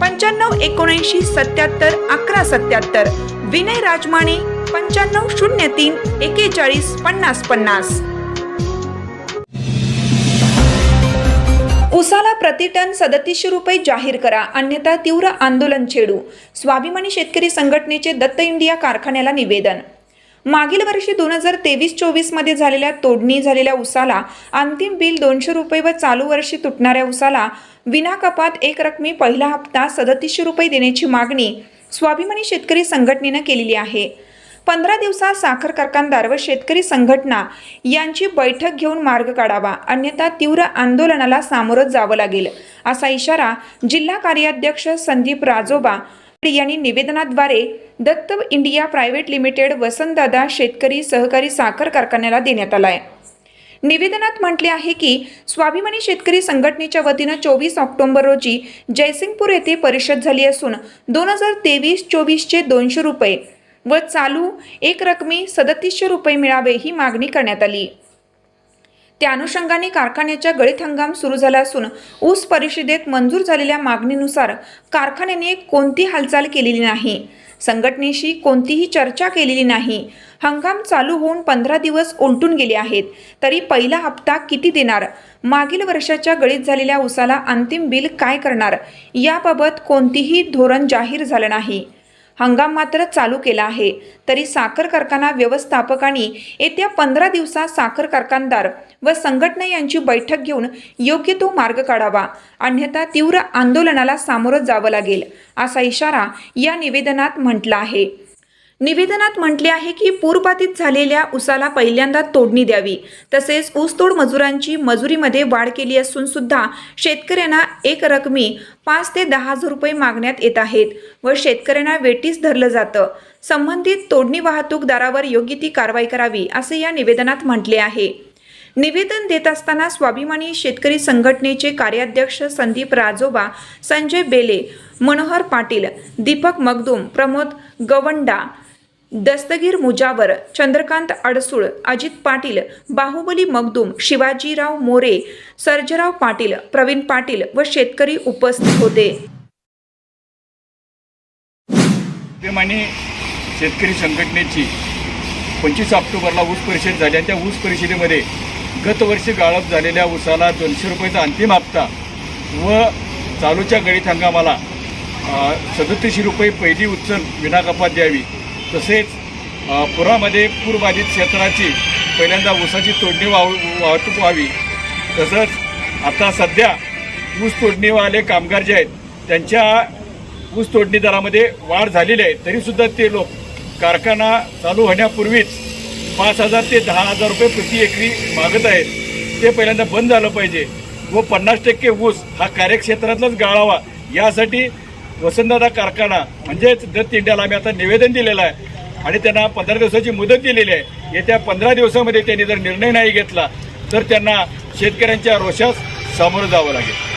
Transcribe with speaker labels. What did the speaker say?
Speaker 1: पंच्याण्णव एकोणऐंशी सत्याहत्तर अकरा सत्याहत्तर. विनय राजमाने पंच्याण्णव शून्य तीन एकेचाळीस पन्नास पन्नास. उसाला प्रतिटन सदतीसशे रुपये जाहीर करा अन्यथा तीव्र आंदोलन छेडू. स्वाभिमानी शेतकरी संघटनेचे दत्त इंडिया कारखान्याला निवेदन. मागील वर्षी दोन हजार तेवीस चोवीसमध्ये झालेल्या तोडणी झालेल्या उसाला अंतिम बिल दोनशे रुपये व चालू वर्षी तुटणाऱ्या उसाला विना कपात एक रकमी पहिला हप्ता सदतीसशे रुपये देण्याची मागणी स्वाभिमानी शेतकरी संघटनेनं केलेली आहे. पंधरा दिवसात साखर कारखानदार व शेतकरी संघटना यांची बैठक घेऊन मार्ग काढावा अन्यथा तीव्र आंदोलनाला सामोरं जावं लागेल असा इशारा जिल्हा कार्याध्यक्ष संदीप राजोबा यांनी निवेदनाद्वारे Datta India private limited Vasantdada शेतकरी सहकारी साखर कारखान्याला देण्यात आला आहे निवेदनात म्हटले आहे की स्वाभिमानी शेतकरी संघटनेच्या वतीनं चोवीस ऑक्टोबर रोजी जयसिंगपूर येथे परिषद झाली असून दोन हजार तेवीस चोवीसचे दोनशे रुपये व चालू एक रकमी सदतीसशे रुपये मिळावे ही मागणी करण्यात आली. त्या अनुषंगाने कारखान्याच्या गळीत हंगाम सुरू झाला असून ऊस परिषदेत मंजूर झालेल्या मागणीनुसार कारखान्याने कोणती हालचाल केलेली नाही संघटनेशी कोणतीही चर्चा केलेली नाही हंगाम चालू होऊन पंधरा दिवस उलटून गेले आहेत तरी पहिला हप्ता किती देणार मागील वर्षाच्या गळीत झालेल्या ऊसाला अंतिम बिल काय करणार याबाबत कोणतीही धोरण जाहीर झालं नाही. हंगाम मात्र चालू केला आहे. तरी साखर कारखाना व्यवस्थापकांनी येत्या पंधरा दिवसात साखर कारखानदार व संघटना यांची बैठक घेऊन योग्य तो मार्ग काढावा. अन्यथा तीव्र आंदोलनाला सामोरं जावं लागेल असा इशारा या निवेदनात म्हटला आहे. निवेदनात म्हटले आहे की पूरबाधित झालेल्या ऊसाला पहिल्यांदा तोडणी द्यावी. तसेच ऊसतोड मजुरांची मजुरीमध्ये वाढ केली असून सुद्धा शेतकऱ्यांना एक रकमी पाच ते दहा हजार रुपये मागण्यात येत आहेत व शेतकऱ्यांना वेटीस धरलं जातं. संबंधित तोडणी वाहतूकदारावर योग्य ती कारवाई करावी असे या निवेदनात म्हटले आहे. निवेदन देत असताना स्वाभिमानी शेतकरी संघटनेचे कार्याध्यक्ष संदीप राजोबा संजय बेले मनोहर पाटील दीपक मगदूम प्रमोद गवंडा दस्तगीर मुजावर चंद्रकांत अडसूळ अजित पाटील बाहुबली मगदूम शिवाजीराव मोरे सर्जराव पाटील प्रवीण पाटील व शेतकरी उपस्थित होते.
Speaker 2: शेतकरी संघटनेची पंचवीस ऑक्टोबरला ऊस परिषद झाली आणि त्या ऊस परिषदेमध्ये गतवर्षी गाळप झालेल्या ऊसाला दोनशे रुपयाचा अंतिम हप्ता व चालूच्या गळीत हंगामाला सदतीसशे रुपये पहिली उचल विनाकपात द्यावी. तसेच पुरामध्ये पूरबाधित क्षेत्राची पहिल्यांदा ऊसाची तोडणी वाव वाहतूक व्हावी. तसंच आता सध्या ऊस तोडणीवाले कामगार जे आहेत त्यांच्या ऊस तोडणी दरामध्ये वाढ झालेली आहे. तरीसुद्धा ते लोक कारखाना चालू होण्यापूर्वीच पाच हजार ते दहा हजार रुपये प्रति एकरी मागत आहेत. ते पहिल्यांदा बंद झालं पाहिजे व पन्नास टक्के ऊस हा कार्यक्षेत्रातलाच गाळावा. यासाठी वसंतदादा कारखाना म्हणजेच दत्त इंडियाला आम्ही आता निवेदन दिलेलं आहे. आणि त्यांना पंधरा दिवसाची मुदत दिलेली आहे. येत्या पंधरा दिवसामध्ये त्यांनी जर निर्णय नाही घेतला तर त्यांना शेतकऱ्यांच्या रोषास सामोरं जावं लागेल.